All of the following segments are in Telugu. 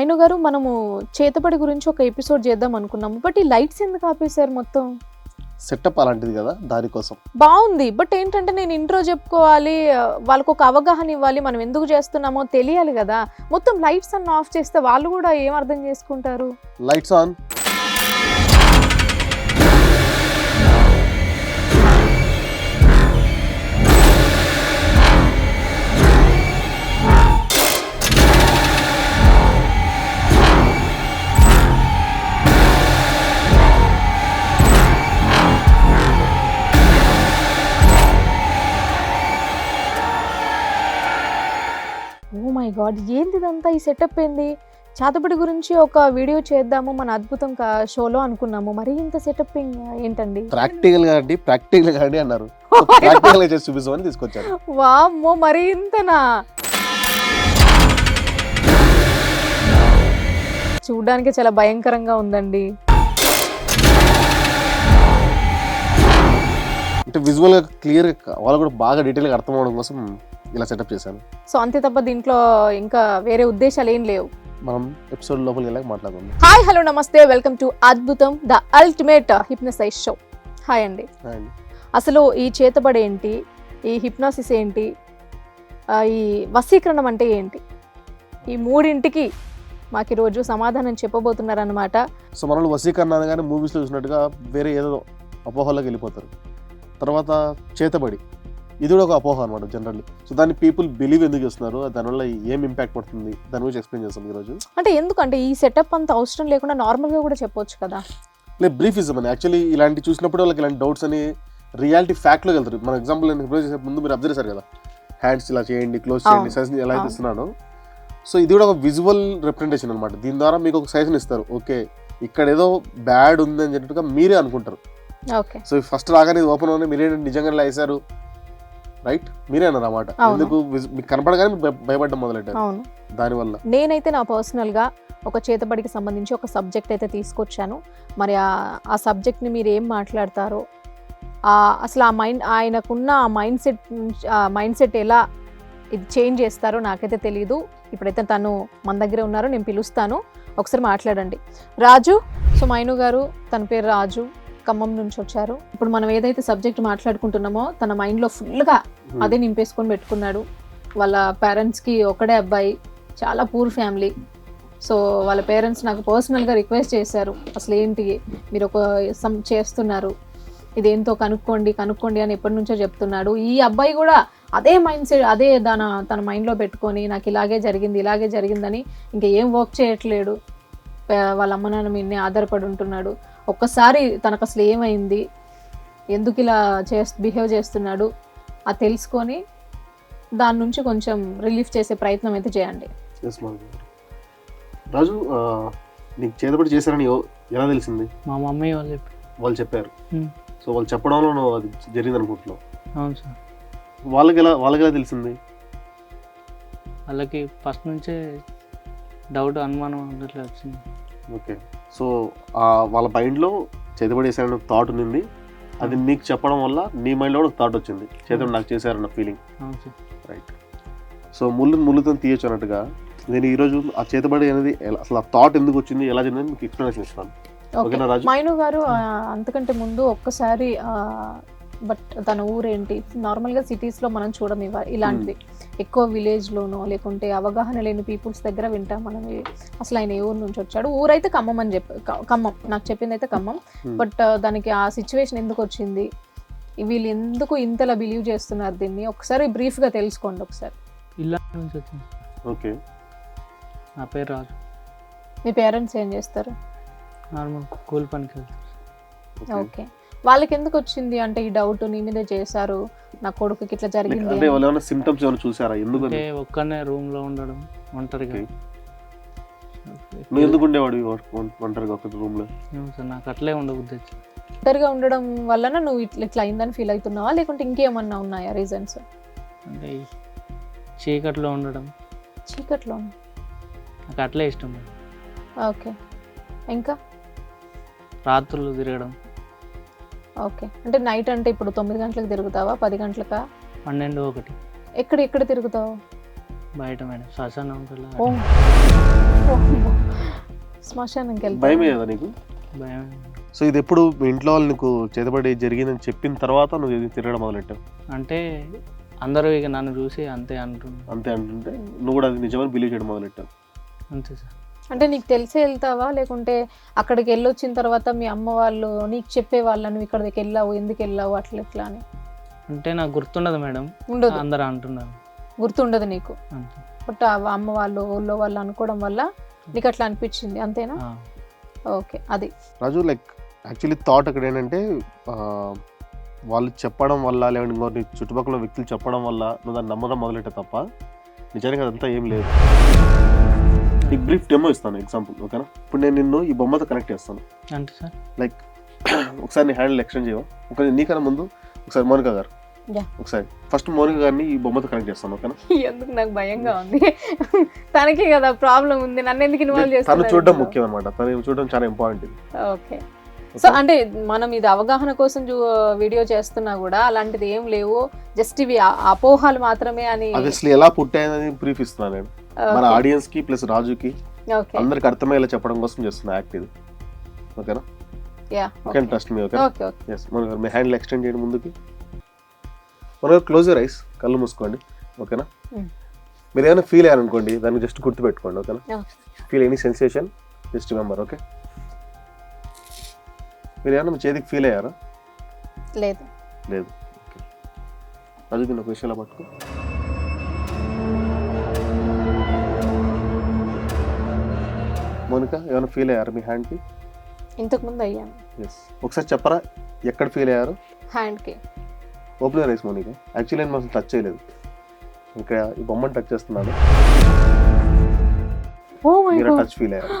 మైను గారు మనము చేతబడి గురించి ఒక ఎపిసోడ్ చేద్దాం అనుకున్నాము. బట్ ఈ లైట్స్ ఎందుకు ఆపేశారు మొత్తం? సెటప్ అలాంటిది కదా దానికోసం బాగుంది. బట్ ఏంటంటే నేను ఇంట్రో చెప్పుకోవాలి వాళ్ళకు ఒక అవగాహన ఇవ్వాలి మనం ఎందుకు చేస్తున్నామో తెలియాలి కదా. మొత్తం లైట్స్ అన్న ఆఫ్ చేస్తే వాళ్ళు కూడా ఏం అర్థం చేసుకుంటారు? Lights on. Oh my god ఏంది ఇదంతా ఈ సెటప్ ఏంది? చేతబడి గురించి ఒక వీడియో చేద్దాము మన అద్భుతం షోలో అనుకున్నాము. మరి ఇంత సెటప్ ఏంటండి? ప్రాక్టికల్గా అండి ప్రాక్టికల్గా అండి అన్నారు. Oh. ప్రాక్టికల్గా చేసి చూపిస్తామని తీసుకొచ్చారు. వామ్మో మరి ఇంతనా? చూడడానికి చాలా భయంకరంగా ఉందండి. అంటే విజువల్గా క్లియర్గా వాళ్ళు కూడా బాగా డీటెయిల్గా అర్థం అవడం కోసం ఇలా సెటప్ చేశాను. సో అంతే తప్ప దీంట్లో ఇంకా వేరే ఉద్దేశాలు ఏం లేవు. మనం ఎపిసోడ్ లోపలికి వెళ్ళాక మాట్లాడుకుందాం. హాయ్ హలో నమస్తే వెల్కమ్ టు అద్భుతం the ultimate hypnotise show. Hi అండి. అసలు ఈ చేతబడి ఏంటి? ఈ హిప్నాసిస్ ఏంటి? ఈ వశీకరణం అంటే ఏంటి? ఈ మూడింటికి మాకు ఈరోజు సమాధానం చెప్పబోతున్నారన్నమాట. సో మనల్ని వసీకరణ అనగానే మూవీస్లో చూసినట్టుగా వేరే ఏదో అపోహలోకి వెళ్ళిపోతారు. తర్వాత చేతబడి. ఇది కూడా ఒక అపోహ అనమాట జనరల్లీ సో దాన్ని పీపుల్ బిలీవ్ ఎందుకు చేస్తున్నారు? దానివల్ల ఏం ఇంపాక్ట్ పడుతుంది? దాని గురించి ఎక్స్ప్లెయిన్ చేస్తాం ఈరోజు. అంటే ఎందుకంటే ఈ సెటప్ అంత అవసరం లేకుండా నార్మల్గా కూడా చెప్పొచ్చు కదా. లేదు బ్రీఫ్ ఇస్తాం అని యాక్చువల్లీ ఇలాంటి చూసినప్పుడు వాళ్ళకి ఇలాంటి డౌట్స్ అని రియాలిటీ ఫ్యాక్ట్లోకి వెళ్తారు. మన ఎగ్జాంపుల్ నేను ఎప్పుడో చేసే ముందు మీరు అబ్జర్వ్ చేశారు కదా. హ్యాండ్స్ ఇలా చేయండి క్లోజ్ చేయండి. సైజ్ ఎలా అయితే. ఇస్తున్నాను సో ఇది కూడా ఒక విజువల్ రిప్రజెంటేషన్ అనమాట దీని ద్వారా మీకు ఒక సైజ్ని ఇస్తారు. ఓకే ఇక్కడ ఏదో బ్యాడ్ ఉంది అని చెప్పినట్టుగా మీరే అనుకుంటారు. సో ఫస్ట్ రాగానే ఓపెన్ అవునే మీరే నిజంగా ఇలా వేసారు రైట్? మీరే అన్నమాట. ఎందుకు? మీకు కనపడగానే భయపడడం మొదలెట్టారు. దానివల్ల. నేనైతే నా పర్సనల్గా ఒక చేతబడికి సంబంధించి ఒక సబ్జెక్ట్ అయితే తీసుకొచ్చాను. మరి ఆ- ఆ సబ్జెక్ట్ని మీరు ఏం మాట్లాడతారో ఆ అసలు ఆ మైండ్ ఆయనకున్న ఆ మైండ్ సెట్ ఆ మైండ్ సెట్ ఎలా ఇది చేంజ్ చేస్తారో నాకైతే తెలియదు ఇప్పుడైతే తను మన దగ్గరే ఉన్నారు నేను పిలుస్తాను. ఒకసారి మాట్లాడండి. రాజు సో మైను గారు తన పేరు రాజు. ఖమ్మం నుంచి వచ్చారు. ఇప్పుడు మనం ఏదైతే సబ్జెక్ట్ మాట్లాడుకుంటున్నామో తన మైండ్లో ఫుల్గా Hmm. అదే నింపేసుకొని పెట్టుకున్నాడు. వాళ్ళ పేరెంట్స్కి ఒకడే అబ్బాయి చాలా పూర్ ఫ్యామిలీ సో వాళ్ళ పేరెంట్స్ నాకు పర్సనల్గా రిక్వెస్ట్ చేశారు. అసలు ఏంటి? మీరు ఒక సమ్ చేస్తున్నారు. ఇదేంతో కనుక్కోండి కనుక్కోండి అని ఎప్పటి నుంచో చెప్తున్నాడు. ఈ అబ్బాయి కూడా అదే మైండ్ సెట్ అదే దాని తన మైండ్లో పెట్టుకొని నాకు ఇలాగే జరిగింది ఇలాగే జరిగిందని ఇంకా ఏం వర్క్ చేయట్లేడు. వాళ్ళ అమ్మ నాన్న మీదనే ఆధారపడి ఉంటున్నాడు. ఒక్కసారి తనకు అసలు ఏమైంది? ఎందుకు ఇలా చేస్ బిహేవ్ చేస్తున్నాడు? అది తెలుసుకొని దాని నుంచి కొంచెం రిలీఫ్ చేసే ప్రయత్నం అయితే చేయండి. రాజు నీకు చేతబడి చేశారని ఎలా తెలిసింది? మా మమ్మీ వాళ్ళు చెప్పారు వాళ్ళు చెప్పారు. సో వాళ్ళు చెప్పడంలో అది జరిగింది అనుకుంటున్నావు అవును సార్. వాళ్ళకి ఎలా వాళ్ళకి ఎలా తెలిసింది? వాళ్ళకి ఫస్ట్ నుంచే డౌట్ అనుమానం అన్నట్లు వచ్చింది. ఓకే. సో వాళ్ళ మైండ్లో చేతబడి చేశారన్న థాట్ ఉన్నింది అది నీకు చెప్పడం వల్ల నీ మైండ్లో కూడా థాట్ వచ్చింది. చేతబడి నాకు చేశారన్న ఫీలింగ్ రైట్ సో ముళ్ళు ముళ్ళుతో తీయొచ్చు అన్నట్టుగా నేను ఈరోజు ఆ చేతబడి అనేది అసలు ఆ థాట్ ఎందుకు వచ్చింది ఎలా జరిగింది మీకు ఎక్స్ప్లెనేషన్ ఇస్తాను. ఓకే. ఓకేనా రాజు? మైను గారు ఆ, అంతకంటే ముందు ఒక్కసారి బట్ తన ఊరేంటి? నార్మల్గా సిటీస్లో మనం చూడం ఇవ ఇలాంటివి ఎక్కువ విలేజ్లోనో లేకుంటే అవగాహన లేని పీపుల్స్ దగ్గర వింటాం మనం. అసలు ఆయన ఏ ఊరు నుంచి వచ్చాడు? ఊరైతే ఖమ్మం అని చెప్పి ఖమ్మం. నాకు చెప్పింది అయితే ఖమ్మం. బట్ దానికి ఆ సిచ్యువేషన్ ఎందుకు వచ్చింది? వీళ్ళు ఎందుకు ఇంతలా బిలీవ్ చేస్తున్నారు దీన్ని? ఒకసారి బ్రీఫ్గా తెలుసుకోండి ఒకసారి. ఇల్లు నుంచి వచ్చింది. ఓకే. నా పేరు రాజు. మీ పేరెంట్స్ ఏం చేస్తారు? నార్మల్ కూలి పనికి వెళ్తారు. ఓకే. వాళ్ళకి ఎందుకు వచ్చింది? అంటే ఈ డౌట్ నీ మీదే చేశారు. నా కొడుకుకి ఇట్లా జరిగింది అంటే. వాళ్ళు ఏమైనా చూసారా? ఎందుకు అంటే ఒక్కనే రూమ్లో ఉండడం ఒంటరిగా. నువ్వు ఎందుకు ఉండేవాడు ఒంటరిగా ఒక రూమ్లో? నాకు అట్లే ఉండబుద్ధి వచ్చింది ఒంటరిగా ఉండడం వలన నువ్వు ఇట్లా ఇట్లా అయిందని ఫీల్ అవుతున్నావా? లేకుంటే ఇంకేమన్నా ఉన్నాయా రీజన్స్ అంటే చీకట్లో ఉండడం. చీకట్లో నాకు అట్లే ఇష్టం. ఓకే. ఇంకా? రాత్రులు తిరగడం. ఓకే. అంటే నైట్ అంటే ఇప్పుడు తొమ్మిది గంటలకు తిరుగుతావా? పది గంటలకా? పన్నెండు ఒకటి. ఎక్కడ ఎక్కడ తిరుగుతావు? బయట మేడం. శ్మశానం ఓ ఓ, శ్మశానంకి వెళ్తా భయమే కదా నీకు? భయం సో ఇది ఎప్పుడు మీ ఇంట్లో వాళ్ళు నీకు చేతబడి జరిగిందని చెప్పిన తర్వాత నువ్వు ఇది తిరగడం మొదలెట్టావు? అంటే అందరూ ఇక నన్ను చూసి అంతే అంటున్నారు అంతే అంటుంటే నువ్వు కూడా అది నిజమని బిలీవ్ చేయడం మొదలెట్టావు? అంతే సార్. అంటే నీకు తెలిసే వెళ్తావా? లేకుంటే అక్కడికి వెళ్ళొచ్చిన తర్వాత మీ అమ్మ వాళ్ళు నీకు చెప్పే వాళ్ళు నువ్వు ఇక్కడికి వెళ్ళావు ఎందుకు వెళ్ళావు? అట్లా ఇట్లా అని. అంటే నాకు గుర్తుండదు మేడం. ఉండదు. అందరూ అంటున్నారు. గుర్తుండదు నీకు. బట్ ఆ అమ్మ వాళ్ళు ఊళ్ళో వాళ్ళు అనుకోవడం వల్ల నీకు అట్లా అనిపించింది. అంతేనా? ఓకే అది. రాజు లైక్ యాక్చువల్లీ థాట్ అక్కడ ఏంటంటే వాళ్ళు చెప్పడం వల్ల లేదంటే చుట్టుపక్కల వ్యక్తులు చెప్పడం వల్ల నువ్వు దాన్ని నమ్మడం మొదలెట్టే తప్ప నిజానికి అదంతా ఏం లేదు. నీకు బ్రీఫ్ డెమో ఇస్తాను ఎగ్జాంపుల్ ఓకేనా ఇప్పుడు నేను నిన్ను ఈ బొమ్మతో కనెక్ట్ చేస్తాను. అంతే సార్? లైక్ ఒకసారి నీ హ్యాండిల్ ఎక్స్టెండ్ చేయవా? ఒక నీకన్నా ముందు ఒకసారి మోనికా గారు. ఒకసారి. ఫస్ట్ మోనికా గారిని ఈ బొమ్మతో కనెక్ట్ చేస్తాను ఓకేనా ఎందుకు నాకు భయంగా ఉంది? తనకి కదా ప్రాబ్లం ఉంది. నన్ను ఎందుకు ఇన్వాల్వ్ తను చూడడం ముఖ్యం అనమాట తను చూడడం చాలా ఇంపార్టెంట్ ఇది. ఓకే. సో అంటే మనం ఇది అవగాహన కోసం చూ వీడియో చేస్తున్నా కూడా అలాంటిది ఏం లేవు. జస్ట్ ఇవి అపోహలు మాత్రమే అని అసలు ఎలా పుట్టాయని బ్రీఫ్ ఇస్తున్నాను నేను. మన ఆడియన్స్కి ప్లస్ రాజుకి అందరికి అర్థమయ్యేలా చెప్పడం కోసం చేస్తున్నా యాక్ట్ ఇది. ఓకేనా yeah okay trust me okay yes మన మీ హ్యాండిల్ ఎక్స్టెండ్ చేయండి ముందుకి. మన క్లోజ్ యూర్ ఐస్ కళ్ళు మూసుకోండి ఓకేనా Mm. మీరు ఏమైనా ఫీల్ అయ్యారనుకోండి దాన్ని జస్ట్ గుర్తు పెట్టుకోండి ఓకేనా. Feel any sensation just remember okay మీరు ఏమైనా మీ చేతికి ఫీల్ అయ్యారా? లేదు. లేదు. అది దీన్ని ఒక విషయంలో పట్టుకో. మోనిక ఏమైనా ఫీల్ అయ్యారా మీ హ్యాండ్కి ఇంతకు ముందు అయ్యాను. ఎస్ ఒకసారి చెప్పరా ఎక్కడ ఫీల్ అయ్యారు? హ్యాండ్కి ఓపెన్ రైస్ మోనిక. యాక్చువల్లీ నేను అసలు టచ్ చేయలేదు. ఇక్కడ ఈ బొమ్మను టచ్ చేస్తున్నాను. ఓ మై మీరు గాడ్ టచ్ ఫీల్ అయ్యారు.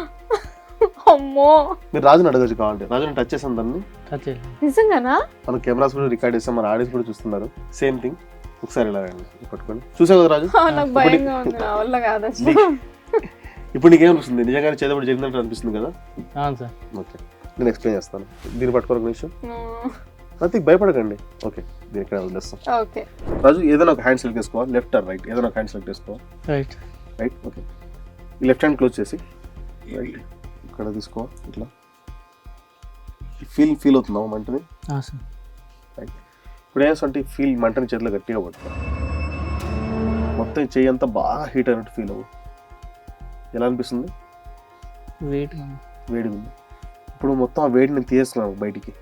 అమ్మో. మీరు రాజుని అడగచ్చు కావాలంటే. రాజుని టచ్ చేసాను దాన్ని. టచ్ నిజంగానా? మన కెమెరాస్ కూడా రికార్డ్ చేస్తాం మన ఆడియన్స్ కూడా చూస్తున్నారు. సేమ్ థింగ్ ఒకసారి ఇలా రండి పట్టుకోండి. చూసావు కదా రాజు? నాకు భయంగా ఉంది నా వల్ల కాదు అసలు. నీకు- ఇప్పుడు నీకేమనిపిస్తుంది నిజంగానే చేతబడి జరిగినట్టు అనిపిస్తుంది కదా? అవును సార్. ఓకే. నేను ఎక్స్ప్లెయిన్ చేస్తాను. దీన్ని పట్టుకోరు నిమిషం. ఉమ్, ప్రతి భయపడకండి. ఓకే దీని ఇక్కడ వదిలేస్తాం ఓకే. రాజు ఏదైనా ఒక హ్యాండ్ సెలెక్ట్ చేసుకోవాలి లెఫ్ట్ ఆర్ రైట్ ఏదైనా ఒక హ్యాండ్ సెలెక్ట్ చేసుకోవాలి రైట్ రైట్ ఓకే. ఈ లెఫ్ట్ హ్యాండ్ క్లోజ్ చేసి. రైట్ ఇక్కడ తీసుకో ఇట్లా. ఫీల్ ఫీల్ అవుతుందా మంటని? సార్. రైట్ ఇప్పుడు ఏం అంటే ఫీల్ మంటని చేతిలో గట్టిగా పట్టుకో. మొత్తం అంతా బాగా హీట్ అయినట్టు ఫీల్ అవ్వు. ఎలా అనిపిస్తుంది? వేడి ఉంది. ఇప్పుడు మొత్తం ఆ వేడిని తీసేస్తున్నాను బయటికి.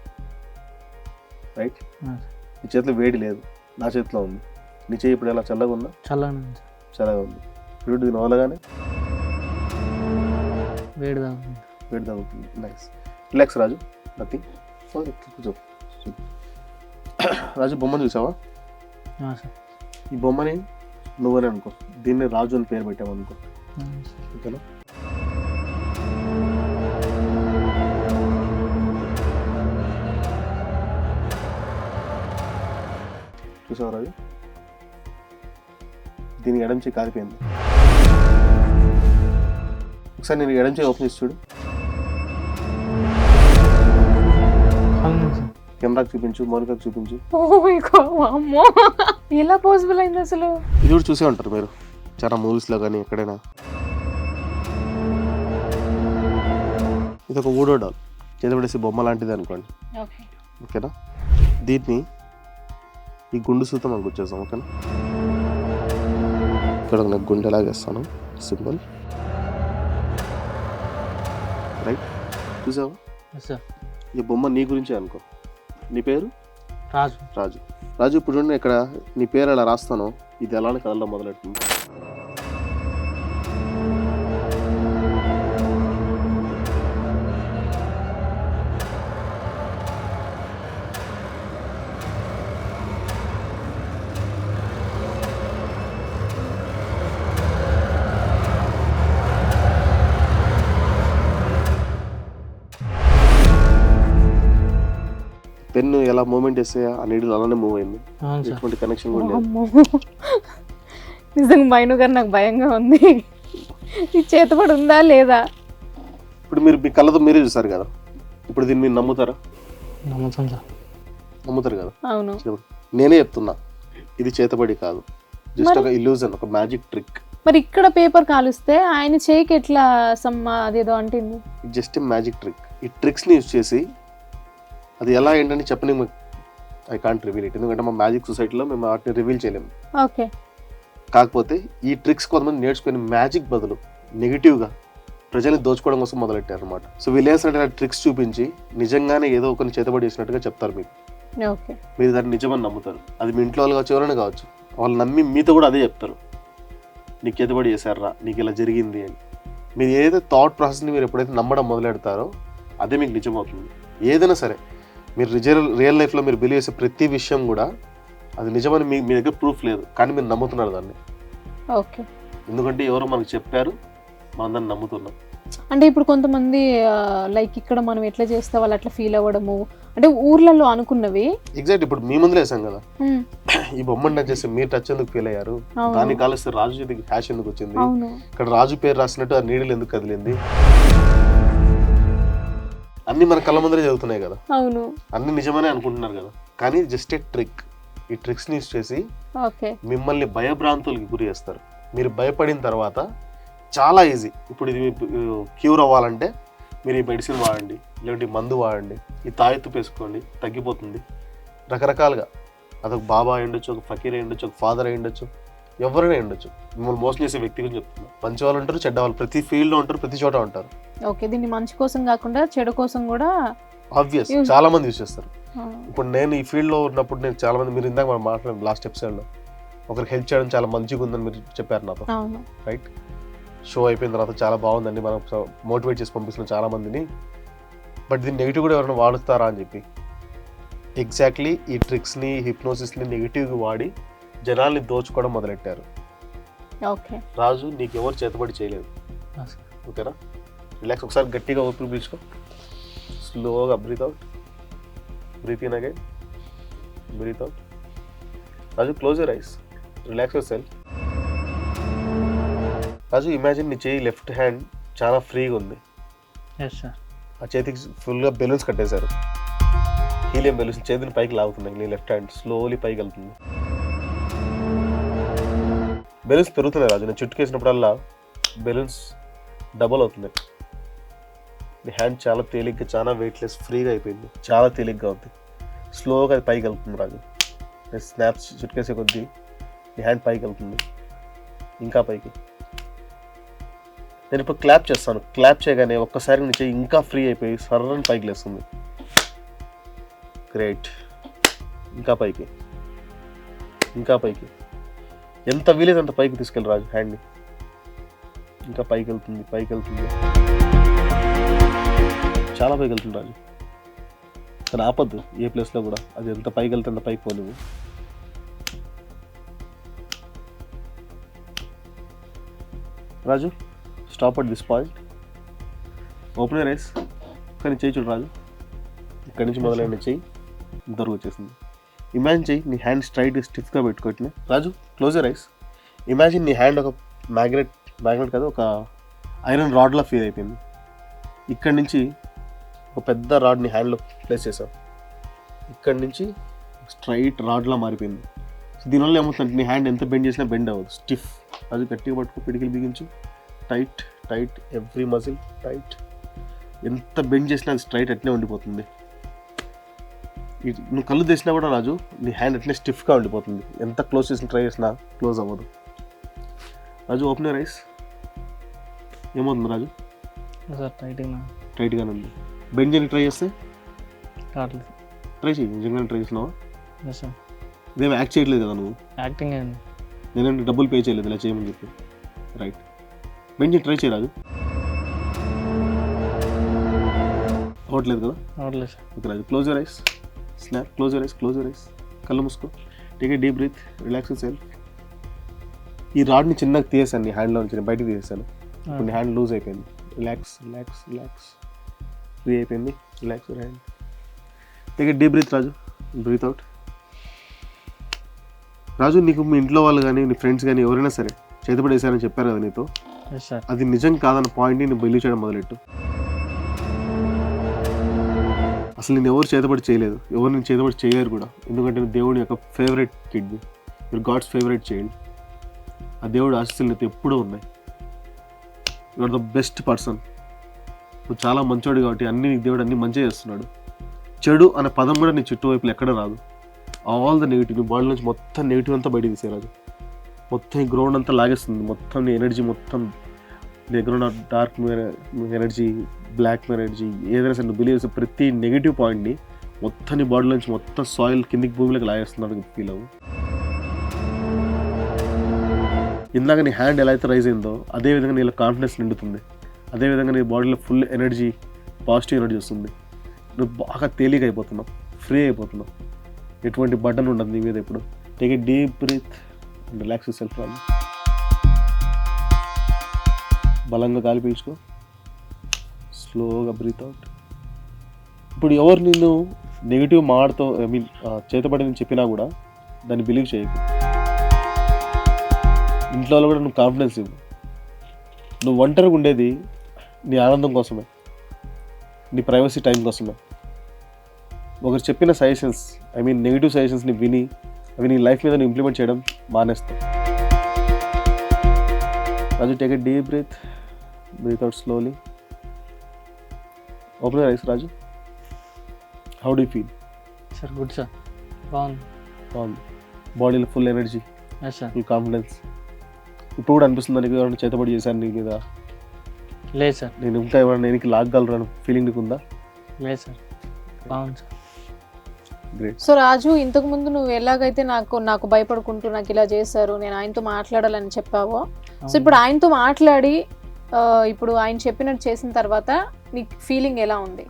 రైట్ నీ చేతిలో వేడి లేదు. నా చేతిలో ఉంది. నీ చేయి ఇప్పుడు ఎలా? చల్లగా ఉందా? చల్లగా ఉంది. సార్ చల్లగా ఉంది. ఇప్పుడు దీని వదలగానే? వేడి తగ్గుతుంది నైస్ రిలాక్స్ రాజు. నథింగ్ కూర్చో రాజు బొమ్మను చూసావా? సార్. ఈ బొమ్మని నువ్వని అనుకో. దీన్ని రాజు అని పేరు పెట్టామనుకో. సార్. ఓకేనా చూసావా రాజు? దీని ఎడం చేయి కాలిపోయింది. ఒకసారి నేను ఎడం చేయి ఓపెన్ చేసి చూడు. కెమెరాకి చూపించు మౌనికాకి చూపించు. ఓ మై గాడ్ అమ్మో ఎలా పాసిబుల్ అయింది అసలు? ఇది కూడా చూసే ఉంటారు మీరు. చాలా మూవీస్లో కానీ ఎక్కడైనా. ఇది ఒక ఊడో డాల్. చేతపడేసి బొమ్మ లాంటిది అనుకోండి. ఓకే. ఓకేనా? దీన్ని ఈ గుండు సూతం మనకు వచ్చేస్తాం ఓకేనా? ఇక్కడ నాకు గుండెలాగా వేస్తాను సింబల్. రైట్? చూసావా? ఈ బొమ్మ నీ గురించే అనుకో. నీ పేరు? రాజు. రాజు. రాజు ఇప్పుడు చూడండి ఇక్కడ నీ పేరు అలా రాస్తాను. ఇది ఎలానే కదలడం మొదలెట్టింది ఎలా మూమెంట్ వేస్తే ఆ నీడిల్ అలానే మూవ్ అయింది. ఎటువంటి కనెక్షన్ కూడా లేదు. నిజంగా మైను గారు నాకు భయంగా ఉంది. ఈ చేతపడి ఉందా లేదా? ఇప్పుడు మీరు మీ కళ్ళతో మీరే చూసారు కదా? ఇప్పుడు దీన్ని మీరు నమ్ముతారా? నమ్ముతాం సార్. నమ్ముతారు కదా? అవును. నేనే చెప్తున్నా ఇది చేతబడి కాదు. జస్ట్ ఒక ఇల్యూజన్ ఒక మ్యాజిక్ ట్రిక్ మరి ఇక్కడ పేపర్ కాలుస్తే ఆయన చేయికి ఎట్లా సమ్ అదేదో అంటుంది? జస్ట్ మ్యాజిక్ ట్రిక్ ఈ ట్రిక్స్ని యూజ్ చేసి అది ఎలా ఏంటని చెప్పని ఐ కాంట్ రివీల్ ఇట్ ఎందుకంటే మా మ్యాజిక్ సొసైటీలో మేము వాటిని రివీల్ చేయలేము ఓకే. కాకపోతే ఈ ట్రిక్స్ కొంతమంది నేర్చుకుని మ్యాజిక్ బదులు నెగిటివ్గా ప్రజల్ని దోచుకోవడం కోసం మొదలెట్టారు అనమాట సో వీళ్ళు వేసినట్టు ట్రిక్స్ చూపించి నిజంగానే ఏదో ఒకరిని చేతబడి చేసినట్టుగా చెప్తారు మీకు. ఓకే. మీరు దాన్ని నిజమని నమ్ముతారు. అది మీ ఇంట్లో వాళ్ళు కావచ్చు ఎవరైనా కావచ్చు. వాళ్ళు నమ్మి మీతో కూడా అదే చెప్తారు. నీకు చేతబడి చేశారా నీకు ఇలా జరిగింది అని. మీరు ఏదైతే థాట్ ప్రాసెస్ని మీరు ఎప్పుడైతే నమ్మడం మొదలెడతారో అదే మీకు నిజమవుతుంది. ఏదైనా సరే మీరు రిజల్ రియల్ లైఫ్లో మీరు బిలీవ్ చేసే ప్రతి విషయం కూడా అది నిజమని మీ మీ దగ్గర ప్రూఫ్ లేదు. కానీ మీరు నమ్ముతున్నారు దాన్ని. ఓకే. ఎందుకంటే ఎవరో మనకు చెప్పారు మనం దాన్ని నమ్ముతున్నాం. అంటే ఇప్పుడు కొంతమంది లైక్ ఇక్కడ మనం ఎట్లా చేస్తే వాళ్ళు అట్లా ఫీల్ అవ్వడము అంటే ఊర్లలో అనుకున్నవి. ఎగ్జాక్ట్ ఇప్పుడు మీ ముందులో వేసాం కదా. ఈ బొమ్మను టచ్ చేస్తే మీరు టచ్ ఎందుకు ఫీల్ అయ్యారు. దాన్ని కాలిస్తే రాజు చేతికి హ్యాష్ ఎందుకు వచ్చింది? ఇక్కడ రాజు పేరు రాసినట్టు ఆ నీడలు ఎందుకు కదిలింది? అన్ని మన కళ్ళ ముందరే చదువుతున్నాయి కదా. అవును. అన్ని నిజమనే అనుకుంటున్నారు కదా. కానీ జస్ట్ ఏ ట్రిక్ ఈ ట్రిక్స్ని యూస్ చేసి ఓకే. మిమ్మల్ని భయభ్రాంతులకి గురి చేస్తారు. మీరు భయపడిన తర్వాత చాలా ఈజీ ఇప్పుడు ఇది క్యూర్ అవ్వాలంటే మీరు ఈ మెడిసిన్ వాడండి లేదంటే ఈ మందు వాడండి ఈ తాయెత్తు వేసుకోండి తగ్గిపోతుంది. రకరకాలుగా. అదొక బాబా అయి ఉండొచ్చు ఒక ఫకీర్ అయి ఉండొచ్చు ఒక ఫాదర్ అయి ఉండొచ్చు ఎవరైనా ఉండొచ్చు. మిమ్మల్ని మోసం చేసే వ్యక్తి గురించి చెప్తున్నా. మంచి వాళ్ళు ఉంటారు చెడ్డ వాళ్ళు ప్రతి ఫీల్డ్లో ఉంటారు ప్రతి చోట ఉంటారు. ఓకే దీన్ని మంచి కోసం కాకుండా చెడు కోసం కూడా ఆబ్వియస్ చాలా మంది యూస్ చేస్తారు. ఇప్పుడు నేను ఈ ఫీల్డ్లో ఉన్నప్పుడు నేను చాలా మంది మీరు ఇందాక మనం మాట్లాడాం లాస్ట్ ఎపిసోడ్లో ఒకరికి హెల్ప్ చేయడం చాలా మంచిగా ఉందని మీరు చెప్పారు నాతో. రైట్ షో అయిపోయిన తర్వాత చాలా బాగుందండి. మనం మోటివేట్ చేసి పంపిస్తున్నాం చాలా మందిని. బట్ దీన్ని నెగిటివ్ కూడా ఎవరైనా వాడుతారా అని చెప్పి. ఎగ్జాక్ట్లీ ఈ ట్రిక్స్ని హిప్నోసిస్ని నెగిటివ్గా వాడి జనాల్ని దోచుకోవడం మొదలెట్టారు. ఓకే. రాజు నీకు ఎవరు చేతబడి చేయలేదు. ఓకేనా? రిలాక్స్ ఒకసారి గట్టిగా ఊపిరి పీల్చుకో. స్లోగా breathe out breathe in again breathe out Raju close your eyes relax yourself Raju imagine నీ చేయి లెఫ్ట్ హ్యాండ్ చాలా ఫ్రీగా ఉంది. ఆ చేతికి ఫుల్గా బెలూన్స్ కట్టేశారు. హీలియం బెలూన్స్ చేతిని పైకి లాగుతున్నాయి నీ లెఫ్ట్ హ్యాండ్ స్లోలీ పైకి వెళ్తుంది. బెలూన్స్ పెరుగుతున్నాయి రాజు. నేను చుట్టుకేసినప్పుడల్లా బెలూన్స్ డబల్ అవుతుంది నీ హ్యాండ్ చాలా తేలిగ్గా చాలా వెయిట్లెస్ ఫ్రీగా అయిపోయింది. చాలా తేలిగ్గా ఉంది. స్లోగా అది పైకి వెళ్తుంది రాజు. నేను స్నాప్స్ చుట్టుకేసే కొద్దీ నీ హ్యాండ్ పైకి వెళ్తుంది. ఇంకా పైకి. నేను ఇప్పుడు క్లాప్ చేస్తాను. క్లాప్ చేయగానే ఒక్కసారి నుంచి ఇంకా ఫ్రీ అయిపోయి సర్రని పైకి లేస్తుంది. గ్రేట్ ఇంకా పైకి. ఇంకా పైకి. ఎంత వీలేదు అంత పైకి తీసుకెళ్ళి రాజు హ్యాండ్ని ఇంకా పైకి వెళ్తుంది పైకి వెళ్తుంది. చాలా పైకి వెళ్తుంది రాజు. కానీ ఆపద్దు ఏ ప్లేస్లో కూడా. అది ఎంత పైకి వెళ్తే అంత పైకి పోలేవు Raju stop at this point open rise కానీ చేయి చూడు రాజు. ఇక్కడి నుంచి మొదలైన చెయ్యి దొరకు వచ్చేసింది. ఇమాజిన్ చెయ్యి నీ హ్యాండ్ స్ట్రైట్ స్టిఫ్గా పెట్టుకోవట్లే Raju close your eyes imagine నీ హ్యాండ్ ఒక మ్యాగ్నెట్ మ్యాగ్నెట్ కాదు ఒక ఐరన్ రాడ్లా ఫీల్ అయిపోయింది. ఇక్కడి నుంచి ఒక పెద్ద రాడ్ నీ హ్యాండ్లో ప్లేస్ చేసావు ఇక్కడి నుంచి స్ట్రైట్ రాడ్లా మారిపోయింది. దీనివల్ల ఏమవుతుందంటే నీ హ్యాండ్ ఎంత బెండ్ చేసినా బెండ్ అవ్వదు. స్టిఫ్ అది గట్టిగా పట్టుకో పిడికిలు బిగించు. Tight tight every muscle tight. ఎంత బెండ్ చేసినా అది స్ట్రైట్ అట్నే ఉండిపోతుంది. నువ్వు కళ్ళు తెసినా కూడా రాజు నీ హ్యాండ్ అట్నే స్టిఫ్గా ఉండిపోతుంది. ఎంత క్లోజ్ చేసిన ట్రై చేసినా క్లోజ్ అవ్వదు. రాజు ఓపెన్ రైస్ ఏమవుతుంది రాజు? సార్ టైట్గా టైట్గానే ఉంది. బెండ్ చేయడానికి ట్రై చేస్తే? కావట్లేదు. ట్రై చేయి నిజంగానే ట్రై చేసినావా ఎస్ సార్ ఇదేం యాక్ట్ చేయట్లేదు కదా నువ్వు? యాక్టింగ్ అయింది నేనంటే డబ్బులు పే చేయలేదు ఇలా చేయమని చెప్పి. రైట్ బెండ్ చేయి ట్రై చేయరాదు? అవ్వట్లేదు కదా? అవ్వట్లేదు sir okay Raju. Close your eyes snap close your eyes close your eyes కళ్ళు మూసుకో. Take a deep breath relax self ఈ రాడ్ని చిన్నగా తీసేసాను నీ హ్యాండ్లో నుంచి నేను బయటకు తీసేసాను. ఇప్పుడు నీ హ్యాండ్ లూజ్ అయిపోయింది. రిలాక్స్ రిలాక్స్ రిలాక్స్ ఫ్రీ అయిపోయింది relax take a deep breath Raju breathe out Raju నీకు మీ ఇంట్లో వాళ్ళు కానీ నీ ఫ్రెండ్స్ కానీ ఎవరైనా సరే చేతపడేశారని చెప్పారు కదా నీతో? అది నిజం కాదన్న పాయింట్ని నువ్వు బిలీవ్ చేయడం మొదలెట్టు. అసలు నేను ఎవరు చేతబడి చేయలేదు. ఎవరు నేను చేతబడి చేయలేరు కూడా. ఎందుకంటే దేవుడి యొక్క ఫేవరెట్ కిడ్ని మీరు గాడ్స్ ఫేవరెట్ చైల్డ్ ఆ దేవుడు ఆశీస్సులు నీతో ఎప్పుడూ ఉన్నాయి. You are the best person నువ్వు చాలా మంచోడు కాబట్టి అన్ని నీకు దేవుడు అన్ని మంచిగా చేస్తున్నాడు. చెడు అనే పదం కూడా నీ చుట్టువైపులు ఎక్కడ రాదు. ఆల్ ద నెగిటివ్ నీ బాడీ నుంచి మొత్తం నెగిటివ్ అంతా బయట తీసేరాదు. మొత్తం ఈ గ్రౌండ్ అంతా లాగేస్తుంది. మొత్తం నీ ఎనర్జీ మొత్తం నీ దగ్గర ఉన్న డార్క్ ఎనర్జీ బ్లాక్ ఎనర్జీ ఏదైనా సరే నువ్వు బిలీవ్ చేసే ప్రతి నెగిటివ్ పాయింట్ని మొత్తం నీ బాడీ నుంచి మొత్తం సాయిల్ కిందికి భూమిలోకి లాగేస్తున్నాడు ఫీల్ అవ్వు. ఇందాక నీ హ్యాండ్ ఎలా అయితే రైజ్ అయిందో అదే విధంగా నీలో కాన్ఫిడెన్స్ నిండుతుంది. అదేవిధంగా నీ బాడీలో ఫుల్ ఎనర్జీ పాజిటివ్ ఎనర్జీ వస్తుంది. నువ్వు బాగా తేలిక అయిపోతున్నావు ఫ్రీ అయిపోతున్నావు. ఎటువంటి బటన్ ఉండదు నీ మీద ఇప్పుడు take a deep breath and relax self వాళ్ళు బలంగా గాలి పీల్చుకో. స్లోగా బ్రీత్ అవుట్ ఇప్పుడు ఎవరు నిన్ను నెగిటివ్ మాటతో ఐ మీన్ చేతబడి నేను చెప్పినా కూడా దాన్ని బిలీవ్ చేయకు. ఇంట్లో వాళ్ళు కూడా నువ్వు కాన్ఫిడెన్స్ ఇవ్వు. నువ్వు ఒంటరిగా ఉండేది నీ ఆనందం కోసమే. నీ ప్రైవసీ టైం కోసమే. ఒకరు చెప్పిన సజెషన్స్ ఐ మీన్ నెగిటివ్ సజెషన్స్ని విని అవి నీ లైఫ్ మీద ఇంప్లిమెంట్ చేయడం మానేస్తావు. Raju take a deep breath breathe out slowly open rise Raju how do feel sir good sir బాగుంది బాగుంది బాడీలో ఫుల్ ఎనర్జీ ఫుల్ కాన్ఫిడెన్స్ ఇప్పుడు కూడా అనిపిస్తుంది నీకు? ఎవరైనా చేతబడి చేశాను నీ మీద? లేదు సార్. నేను ఇంకా ఎవరైనా నేను లాగగలరాను ఫీలింగ్ నీకు ఉందా? లేదు సార్. బాగుంది సార్. గ్రేట్ సో రాజు ఇంతకు ముందు నువ్వు ఎలాగైతే నాకు నాకు భయపడుకుంటూ నాకు ఇలా చేశారు నేను ఆయనతో మాట్లాడాలని చెప్పావో సో ఇప్పుడు ఆయనతో మాట్లాడి ఇప్పుడు ఆయన చెప్పినట్టు చేసిన తర్వాత నీకు ఫీలింగ్ ఎలా ఉంది?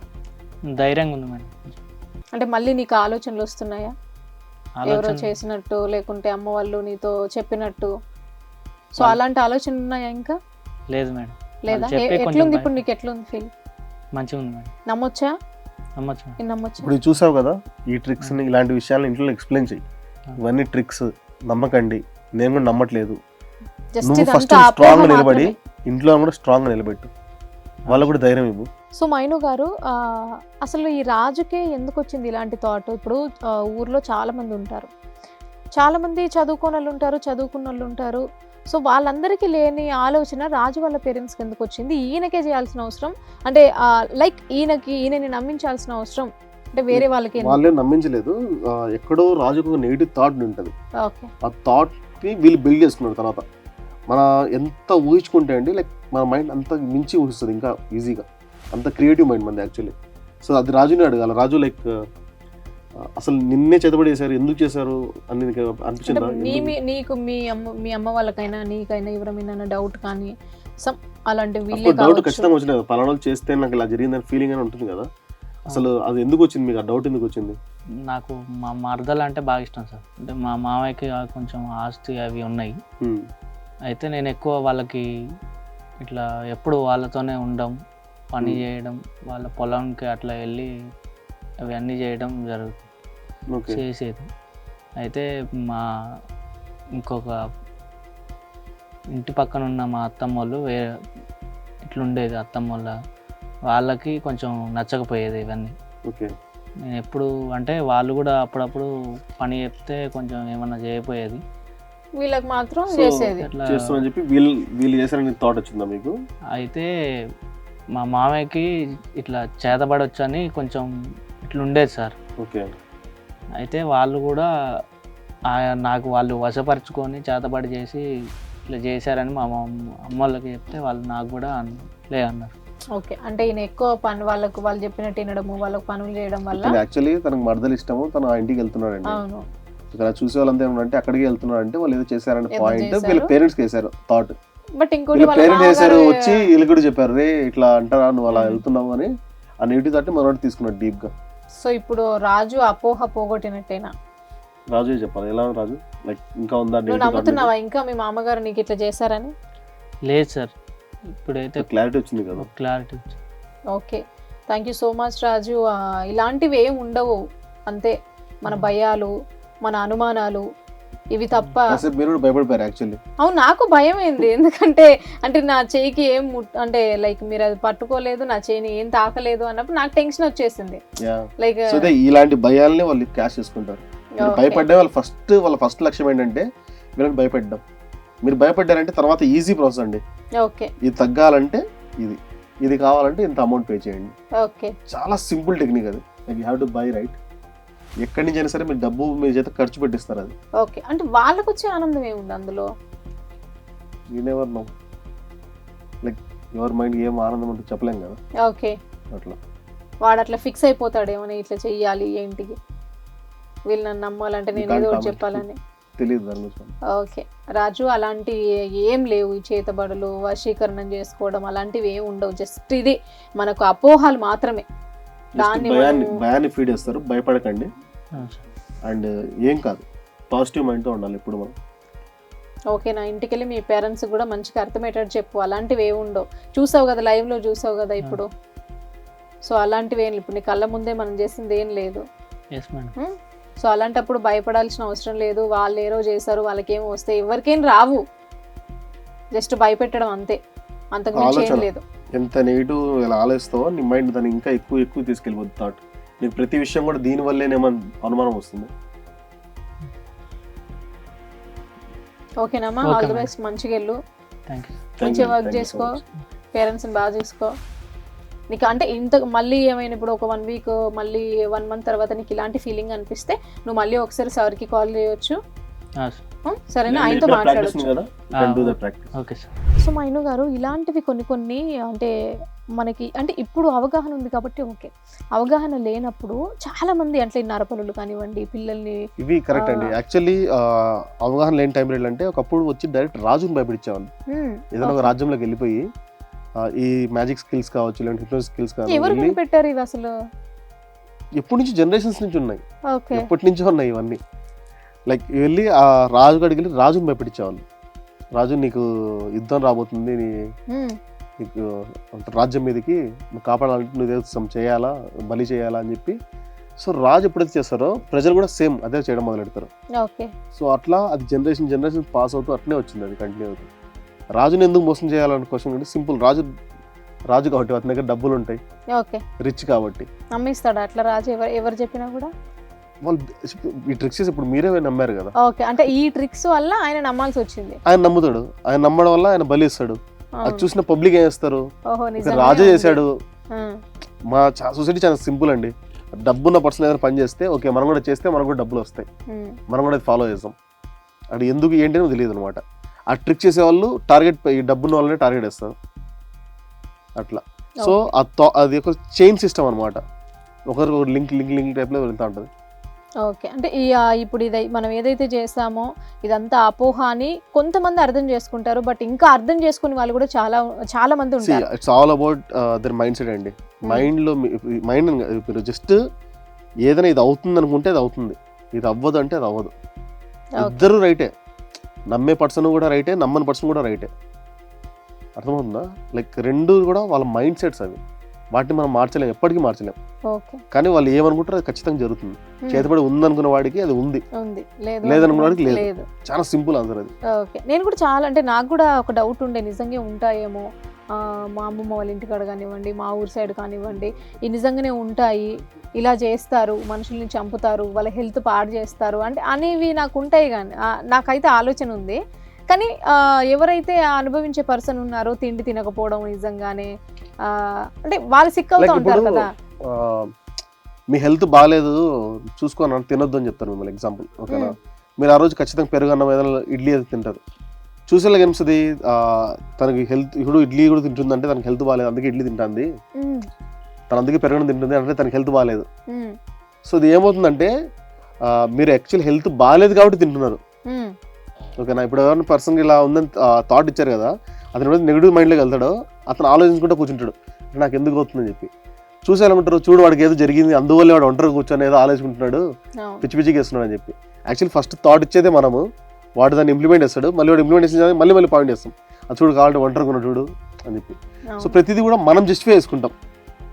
ధైర్యంగా ఉంది మేడం. అంటే మళ్ళీ నీకు ఆలోచనలు వస్తున్నాయా? ఎవరో ఆలోచన చేసినట్టు లేకుంటే అమ్మ వాళ్ళు నీతో చెప్పినట్టు. సో అలాంటి ఆలోచన ఉన్నాయా ఇంకా? లేదు మేడం. లేదా? వాళ్ళు ఎట్లుంది. ఇప్పుడు నీకు ఎట్లుంది ఫీల్ మంచిగా ఉంది నమ్మొచ్చా? ఇప్పుడు చూసావు కదా ఈ ట్రిక్స్ని ఇలాంటి విషయాలను ఇంట్లో ఎక్స్ప్లెయిన్ చెయ్యి. ఇవన్నీ ట్రిక్స్ నమ్మకండి. నేను కూడా నమ్మట్లేదు. జస్ట్ నువ్వు ఫస్ట్ స్ట్రాంగ్ నిలబడి. ఇంట్లో కూడా స్ట్రాంగ్ నిలబెట్టు. వాళ్ళకు కూడా ధైర్యం ఇవ్వు. సో మైను గారు అసలు ఈ రాజుకే ఎందుకు వచ్చింది ఇలాంటి థాట్ ఇప్పుడు ఊర్లో చాలా మంది ఉంటారు. చాలా మంది చదువుకోని వాళ్ళు ఉంటారు చదువుకున్న వాళ్ళు ఉంటారు. సో వాళ్ళందరికీ లేని ఆలోచన రాజు వాళ్ళ పేరెంట్స్కి ఎందుకు వచ్చింది. ఈయనకే చేయాల్సిన అవసరం అంటే లైక్ ఈయనకి ఈయనని నమ్మించాల్సిన అవసరం అంటే వేరే వాళ్ళకి? వాళ్ళే నమ్మించలేదు. ఎక్కడో రాజుకు ఒక నెగిటివ్ థాట్ ఉంటుంది. ఆ థాట్ని వీళ్ళు బిల్డ్ చేసుకున్నారు తర్వాత. మన ఎంత ఊహించుకుంటే అండి లైక్ మన మైండ్ అంత మించి ఊహిస్తుంది ఇంకా ఈజీగా. అంత క్రియేటివ్ మైండ్ మనది యాక్చువల్లీ. సో అది రాజుని అడగాలి. రాజు లైక్ అసలు నిన్నే చేతబడి చేశారు ఎందుకు చేశారు అని అనిపించిందా? నీ ఎందుకు? మీ- నీకు మీ అమ్మ మీ అమ్మ వాళ్ళకైనా నీకైనా ఎవరైనా డౌట్ కానీ సమ్ అలాంటి డౌట్ ఖచ్చితంగా వచ్చింది కదా. పలానా వాళ్ళు చేస్తే నాకు ఇలా జరిగిందని ఫీలింగ్ అని ఉంటుంది కదా. అసలు అది ఎందుకు వచ్చింది మీకు? ఆ డౌట్ ఎందుకు వచ్చింది? నాకు మా మరదలు అంటే బాగా ఇష్టం సార్. అంటే మా మామయ్యకి కొంచెం ఆస్తి అవి ఉన్నాయి. హ్మ్. అయితే నేను ఎక్కువ వాళ్ళకి ఇట్లా ఎప్పుడు వాళ్ళతోనే ఉండడం పని Hmm. చేయడం వాళ్ళ పొలంకి అట్లా వెళ్ళి అవి అన్నీ చేయడం జరుగుతుంది. చేసేది. అయితే మా ఇంకొక ఇంటి పక్కన ఉన్న మా అత్తమ్మ వాళ్ళు వేరే ఇట్లుండేది అత్తమ్మ వాళ్ళ వాళ్ళకి కొంచెం నచ్చకపోయేది ఇవన్నీ. ఓకే. నేను ఎప్పుడు అంటే వాళ్ళు కూడా అప్పుడప్పుడు పని చెప్తే కొంచెం ఏమన్నా చేయకపోయేది. వీళ్ళకి మాత్రం చేసేది. చెప్పి వీళ్ళు వీళ్ళు చేశారని థాట్ వచ్చిందా మీకు? అయితే మా మామయ్యకి ఇట్లా చేతబడొచ్చు అని కొంచెం ఇట్లా ఉండేది సార్. ఓకే. అయితే వాళ్ళు కూడా ఆ- నాకు వాళ్ళు వశపరుచుకొని చేతబడి చేసి ఇట్లా చేశారని మా అమ్మ అమ్మ వాళ్ళకి చెప్తే వాళ్ళు నాకు కూడా లే అన్నారు. ఓకే అంటే ఈయన ఎక్కువ పని వాళ్ళకు వాళ్ళు చెప్పినట్టు వినడము వాళ్ళకు పనులు చేయడం వల్ల? యాక్చువల్లీ తనకు మరదలు ఇష్టము తను ఆ ఇంటికి వెళ్తున్నాడండి. అవును. ఇక్కడ చూసే వాళ్ళంతా ఏమంటే అక్కడికి వెళ్తున్నారు అంటే వాళ్ళు ఏదో చేశారనే పాయింట్ చేశారు. వీళ్ళ పేరెంట్స్కి వేశారు థాట్ బట్ ఇంకోటి పేరెంట్స్ చేశారు వచ్చి వీళ్ళు కూడా చెప్పారు రే ఇట్లా అంటారా నువ్వు అలా. వెళ్తున్నావు అని. ఆ నెగిటివ్ థాట్ మనోడు తీసుకున్నాడు డీప్గా. సో ఇప్పుడు రాజు అపోహ పోగొట్టినట్టేనా? రాజు చెప్పాలి. ఎలా రాజు? లైక్ ఇంకా ఉందా నువ్వు నమ్ముతున్నావా? ఇంకా మీ మామగారు నీకు ఇట్లా చేశారని? లేదు సార్. ఇప్పుడైతే క్లారిటీ వచ్చింది కదా. క్లారిటీ వచ్చింది. Okay. Thank you so much Raju. ఇలాంటివి ఏం ఉండవు. అంతే. మన భయాలు మన అనుమానాలు ఇవి తప్ప. మీరు భయపడిపోయారు యాక్చువల్లీ అవును నాకు భయం ఏంది ఎందుకంటే అంటే నా చేయికి ఏం అంటే లైక్ మీరు అది పట్టుకోలేదు నా చేయిని ఏం తాకలేదు అన్నప్పుడు నాకు టెన్షన్ వచ్చేసింది. లైక్ ఇలాంటి భయాల్ని వాళ్ళు క్యాష్ చేసుకుంటారు. భయపడ్డే వాళ్ళ ఫస్ట్ వాళ్ళ ఫస్ట్ లక్ష్యం ఏంటంటే వీళ్ళని భయపెట్టడం మీరు భయపడ్డారంటే తర్వాత ఈజీ ప్రాసెస్ అండి. ఓకే. ఇది తగ్గాలంటే ఇది. ఇది కావాలంటే ఇంత అమౌంట్ పే చేయండి. ఓకే. చాలా సింపుల్ టెక్నిక్ అది. You have to buy right ఎక్కడి నుంచి అయినా సరే మీరు డబ్బు మీ చేత ఖర్చు పెట్టిస్తారు అది. ఓకే. అంటే వాళ్ళకు వచ్చే ఆనందం ఏముంది అందులో? యూ నెవర్ నో లైక్ ఎవరి మైండ్ ఏం ఆనందం ఉంటుందో చెప్పలేం కదా. ఓకే. అట్లా. వాడు అట్లా ఫిక్స్ అయిపోతాడేమో నేను ఇట్లా చెయ్యాలి ఏంటికి? వీళ్ళు నన్ను నమ్మాలంటే నేను ఏదో ఒకటి చెప్పాలని. తెలియదు దాని గురించి. ఓకే. రాజు అలాంటి ఏం లేవు ఈ చేతబడులు వశీకరణం చేసుకోవడం అలాంటివి ఏం ఉండవు. జస్ట్ ఇది. మనకు అపోహలు మాత్రమే. భయాన్ని భయాన్ని ఫీడ్ చేస్తారు. భయపడకండి. అండ్ ఏం కాదు. పాజిటివ్ మైండ్తో ఉండాలి ఇప్పుడు మనం. ఓకే నా ఇంటికి వెళ్ళి మీ పేరెంట్స్ కూడా మంచిగా అర్థమయ్యేటట్టు చెప్పు. అలాంటివి ఏమి ఉండవు. చూసావు కదా live లో చూసావు కదా ఇప్పుడు. సో అలాంటివి ఏం. ఇప్పుడు నీ కళ్ళ ముందే మనం చేసింది ఏం లేదు? సో అలాంటప్పుడు భయపడాల్సిన అవసరం లేదు. వాళ్ళు ఏరో చేశారు వాళ్ళకేం వస్తే ఎవరికేం రావు. జస్ట్ భయపెట్టడం అంతే. అంతకుమించి ఏం ఆలోచన. లేదు. ఎంత నెగిటివ్ ఇలా ఆలోచిస్తావో నీ మైండ్ దాన్ని ఇంకా ఎక్కువ ఎక్కువ తీసుకెళ్ళిపోతుంది థాట్ నీకు ప్రతి విషయం కూడా దీని వల్లేనేమని అనుమానం వస్తుంది. ఓకేనమ్మా ఆల్ ది. బెస్ట్ మంచిగా వెళ్ళు. మంచిగా వర్క్ చేసుకో. పేరెంట్స్ని బాగా చూసుకో. నీకు అంటే ఇంత మళ్ళీ ఏమైనా ఇప్పుడు ఒక వన్ వీక్ మళ్ళీ వన్ మంత్ తర్వాత నీకు ఇలాంటి ఫీలింగ్ అనిపిస్తే నువ్వు మళ్ళీ ఒకసారి సార్కి కాల్ చేయొచ్చు. ఉం? సరేనా? ఆయనతో మాట్లాడచ్చు. ఉంది కదా. Do the practice okay sir so మా ఇను గారు ఇలాంటివి కొన్ని కొన్ని అంటే మనకి అంటే ఇప్పుడు అవగాహన ఉంది కాబట్టి ఓకే. అవగాహన లేనప్పుడు చాలా మంది అంటే నరపనులు కానివ్వండి పిల్లల్ని ఇవి కరెక్ట్ అండి. యాక్చువల్లీ అవగాహన లేని టైం అంటే ఒకప్పుడు వచ్చి డైరెక్ట్ రాజుని భయపెట్టించేవాళ్ళు ఏదైనా ఒక. రాజ్యంలోకి వెళ్ళిపోయి ఈ మ్యాజిక్ స్కిల్స్ కావచ్చు లేదంటే స్కిల్స్ కావచ్చు ఎవరు పెట్టారు ఇవి అసలు? ఎప్పటి నుంచి? జనరేషన్స్ నుంచి ఉన్నాయి. ఓకే. ఎప్పటి నుంచో ఉన్నాయి ఇవన్నీ. లైక్ వెళ్ళి ఆ రాజు కాడికి వెళ్ళి రాజుని భయపెట్టించేవాళ్ళు. రాజు నీకు యుద్ధం రాబోతుంది నీ నీకు రాజ్యం మీదకి నువ్వు కాపాడాలంటే నువ్వు ఏదో చేయాలా బలి చేయాలా అని చెప్పి. సో రాజు ఎప్పుడైతే చేస్తారో ప్రజలు కూడా సేమ్ అదే చేయడం మొదలు పెడతారు ఓకే. సో అట్లా అది జనరేషన్ జనరేషన్ పాస్ అవుతూ అట్లనే వచ్చింది అది కంటిన్యూ అవుతూ. రాజుని ఎందుకు మోసం చేయాలన్న క్వశ్చన్ అంటే సింపుల్ రాజు రాజు కాబట్టి అతని దగ్గర డబ్బులు ఉంటాయి. ఓకే. రిచ్ కాబట్టి. నమ్మిస్తాడా అట్లా రాజు? ఎవరు ఎవరు చెప్పినా కూడా? వాళ్ళు ఈ ట్రిక్స్ ఇప్పుడు మీరే నమ్మారు కదా. ఓకే అంటే ఈ ట్రిక్స్ వల్ల ఆయన నమ్మాల్సి వచ్చింది. ఆయన నమ్ముతాడు. ఆయన నమ్మడం వల్ల ఆయన బలి ఇస్తాడు. అది. చూసిన పబ్లిక్ ఏం చేస్తారు? రాజే. చేశాడు. మా సొసైటీ చాలా సింపుల్ అండి. డబ్బున్న పర్సన్ ఏదైనా పని చేస్తే ఓకే మనం కూడా చేస్తే మనకు కూడా డబ్బులు వస్తాయి. మనం కూడా ఫాలో చేస్తాం. అది ఎందుకు ఏంటి అని తెలియదు అనమాట ఆ ట్రిక్ చేసే వాళ్ళు టార్గెట్ ఈ డబ్బున్న వాళ్ళనే టార్గెట్ వేస్తారు అట్లా. సో అది ఒక చైన్ సిస్టమ్ అనమాట ఒకరికి ఒక లింక్ లింక్ లింక్ టైప్లో వెళ్తూ ఉంటుంది. ఓకే. అంటే ఈ ఇప్పుడు ఇది మనం ఏదైతే చేస్తామో ఇదంతా అపోహ అని కొంతమంది అర్థం చేసుకుంటారు. బట్ ఇంకా అర్థం చేసుకునే వాళ్ళు కూడా చాలా చాలా మంది ఉంటారు. It's all about their mindset అండి. మైండ్లో మైండ్ మీరు జస్ట్ ఏదైనా ఇది అవుతుంది అనుకుంటే అది అవుతుంది. ఇది అవ్వదు అంటే అది అవ్వదు. ఇద్దరు రైటే. నమ్మే పర్సన్ కూడా రైటే నమ్మని పర్సన్ కూడా రైటే. అర్థమవుతుందా? లైక్ రెండు కూడా వాళ్ళ మైండ్ సెట్స్ అవి. వాటిని మనం మార్చలేం ఎప్పటికీ మార్చలేం. కానీ వాళ్ళు ఏమనుకుంటారో అది ఖచ్చితంగా జరుగుతుంది. ఉం, చేతబడి ఉందనుకున్న వాడికి అది ఉంది. ఉంది. లేదు లేదనుకున్న వాడికి లేదు. చాలా సింపుల్ ఆన్సర్ అది. ఓకే. నేను కూడా చాలా అంటే నాకు కూడా ఒక డౌట్ ఉండే నిజంగా ఉంటాయేమో? మా అమ్మమ్మ వాళ్ళ ఇంటికాడ కానివ్వండి మా ఊరు సైడ్ కానివ్వండి ఈ నిజంగానే ఉంటాయి ఇలా చేస్తారు మనుషుల్ని చంపుతారు వాళ్ళ హెల్త్ పాడు చేస్తారు అంటే అనేవి నాకు ఉంటాయి కానీ నాకైతే ఆలోచన ఉంది. కానీ ఎవరైతే అనుభవించే పర్సన్ ఉన్నారో తిండి తినకపోవడం నిజంగానే అంటే వాళ్ళు సిక్ అవుతూ ఉంటారు కదా. మీ హెల్త్ బాగాలేదు చూసుకొని తినొద్దు అని చెప్తారు మిమ్మల్ని ఎగ్జాంపుల్ ఓకేనా. మీరు ఆ రోజు ఖచ్చితంగా పెరుగు అన్నం ఏదైనా ఇడ్లీ అది తింటారు. చూసేలాగా ఏమిస్తుంది తనకి హెల్త్ ఇప్పుడు ఇడ్లీ కూడా తింటుందంటే తనకి హెల్త్ బాగాలేదు అందుకే ఇడ్లీ తింటుంది. తన అందుకే పెరగడం తింటుంది అంటే తనకి హెల్త్ బాగాలేదు. సో ఇది ఏమవుతుందంటే మీరు యాక్చువల్ హెల్త్ బాగాలేదు కాబట్టి తింటున్నారు. ఓకేనా? ఇప్పుడు ఎవరైనా పర్సన్ ఇలా ఉందని థాట్ ఇచ్చారు కదా అతను నెగిటివ్ మైండ్లోకి వెళ్తాడో అతను ఆలోచించుకుంటూ కూర్చుంటాడు. నాకు ఎందుకు అవుతుందని చెప్పి. చూసి చూడు వాడికి ఏదో జరిగింది అందువల్ల వాడు ఒంటరి కూర్చొని ఏదో ఆలోచించుకుంటున్నాడు. పిచ్చి పిచ్చిగా వేస్తున్నాడు అని చెప్పి. యాక్చువల్లీ ఫస్ట్ థాట్ ఇచ్చేదే మనము. వాడు దాన్ని ఇంప్లిమెంట్ చేస్తాడు మళ్ళీ వాడు ఇంప్లిమెంట్ చేసిన మళ్ళీ మళ్ళీ పాయింట్ చేస్తాం. అది చూడు కావాలంటే ఒంటరిగా ఉన్నాడు చూడు అని చెప్పి. సో. ప్రతిదీ కూడా మనం జస్టిఫై చేసుకుంటాం.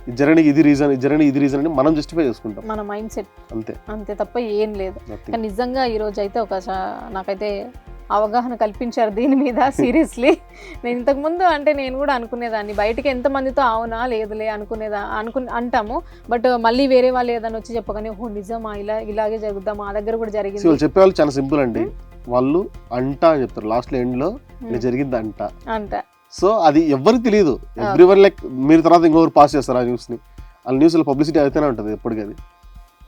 ఇది జరగడానికి ఇది రీజన్ ఇది జరగడానికి ఇది రీజన్ అని మనం జస్టిఫై చేసుకుంటాం. మన మైండ్ సెట్ అంతే. అంతే తప్ప ఏం లేదు. నిజంగా ఈ రోజు అయితే ఒక నాకైతే అవగాహన కల్పించారు దీని మీద సీరియస్లీ. నేను ఇంతకు ముందు అంటే నేను కూడా అనుకునేదాన్ని. బయటికి ఎంత మందితో అవునా లేదులే అనుకునేదా అనుకు అంటాము. బట్ మళ్ళీ వేరే వాళ్ళు ఏదైనా వచ్చి చెప్పగానే ఓ నిజమా? ఇలా ఇలాగే జరుగుద్దాం మా దగ్గర కూడా జరిగింది. వాళ్ళు చెప్పే వాళ్ళు చాలా సింపుల్ అండి. వాళ్ళు అంట అని చెప్తారు. లాస్ట్లో ఎండ్లో జరిగింది అంట. అంట సో అది ఎవరికి తెలియదు ఎవ్రీ వన్ లైక్ మీరు తర్వాత ఇంకొకరు పాస్ చేస్తారు ఆ న్యూస్ని ఆ న్యూస్లో పబ్లిసిటీ అయితేనే ఉంటుంది ఎప్పటికీ అది.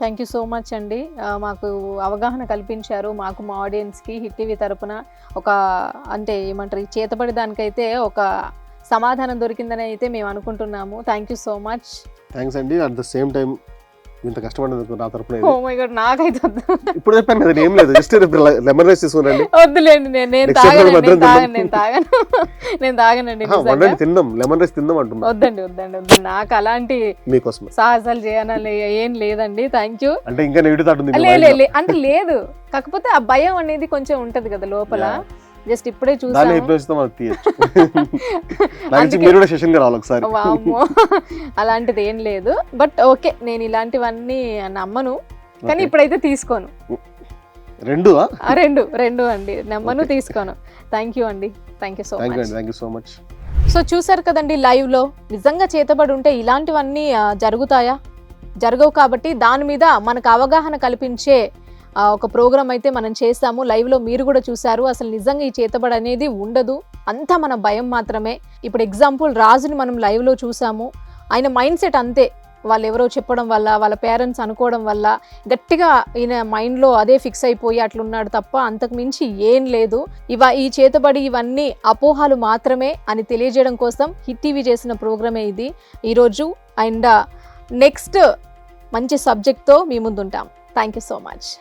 థ్యాంక్ యూ సో మచ్ అండి మాకు అవగాహన కల్పించారు. మాకు మా ఆడియన్స్కి హిట్ టీవీ తరపున ఒక అంటే ఏమంటారు ఈ చేతబడి దానికైతే ఒక సమాధానం దొరికిందని అయితే మేము అనుకుంటున్నాము. Thank you so much thanks అండి అట్ ద సేమ్ టైం ఇంత కష్టపడినందుకు నా తరపున ఓ ఇది. మై గాడ్ నాకైతే వద్దు. ఇప్పుడు చెప్పాను కదా ఏం లేదు. జస్ట్ లెమన్ రైస్ తీసుకురండి. వద్దులేండి నేను నేను Next episode తాగను నేను భద్రం తాగను. నేను తాగను నేను తాగనండి ఆహా, నిజంగా. వండండి తిందాం. లెమన్ రైస్ తిందాం అంటున్నా. వద్దండి వద్దండి వద్దండి. నాకు అలాంటి మీకోసమే. సాహసాలు చేయాలని ఏం లేదండి. థ్యాంక్ యూ అంటే ఇంకా నెగిటివ్ థాట్ ఉంది మీ లే mind లే, లో. లే అంటే లేదు. కాకపోతే ఆ భయం అనేది కొంచెం ఉంటది కదా లోపల. Yeah. జస్ట్ ఇప్పుడే చూసాను తీయచ్చు. మీరు కూడా సెషన్ రావాలి ఒకసారి. అలాంటిది ఏం లేదు. బట్ ఓకే నేను ఇలాంటివన్నీ నమ్మను. కానీ. ఇప్పుడైతే తీసుకోను. రెండు రెండు. రెండు అండి. నమ్మను. తీసుకోను. థ్యాంక్ యూ అండి. Thank you so much thank you so much so చూసారు కదండి లైవ్లో నిజంగా చేతబడి ఉంటే ఇలాంటివన్నీ జరుగుతాయా? జరగవు కాబట్టి దాని మీద మనకు అవగాహన కల్పించే ఒక ప్రోగ్రామ్ అయితే మనం చేస్తాము లైవ్లో మీరు కూడా చూశారు. అసలు నిజంగా ఈ చేతబడి అనేది ఉండదు. అంతా మన భయం మాత్రమే. ఇప్పుడు ఎగ్జాంపుల్ రాజుని మనం లైవ్లో చూసాము ఆయన మైండ్ సెట్ అంతే. వాళ్ళు ఎవరో చెప్పడం వల్ల వాళ్ళ పేరెంట్స్ అనుకోవడం వల్ల గట్టిగా ఈయన మైండ్లో అదే ఫిక్స్ అయిపోయి అట్లున్నాడు తప్ప అంతకు మించి ఏం లేదు. ఇవ ఈ చేతబడి ఇవన్నీ అపోహలు మాత్రమే అని తెలియజేయడం కోసం హిట్ టీవీ చేసిన ప్రోగ్రామే ఇది. ఈరోజు అండ్ నెక్స్ట్ మంచి సబ్జెక్ట్తో మీ ముందుంటాం. Thank you so much.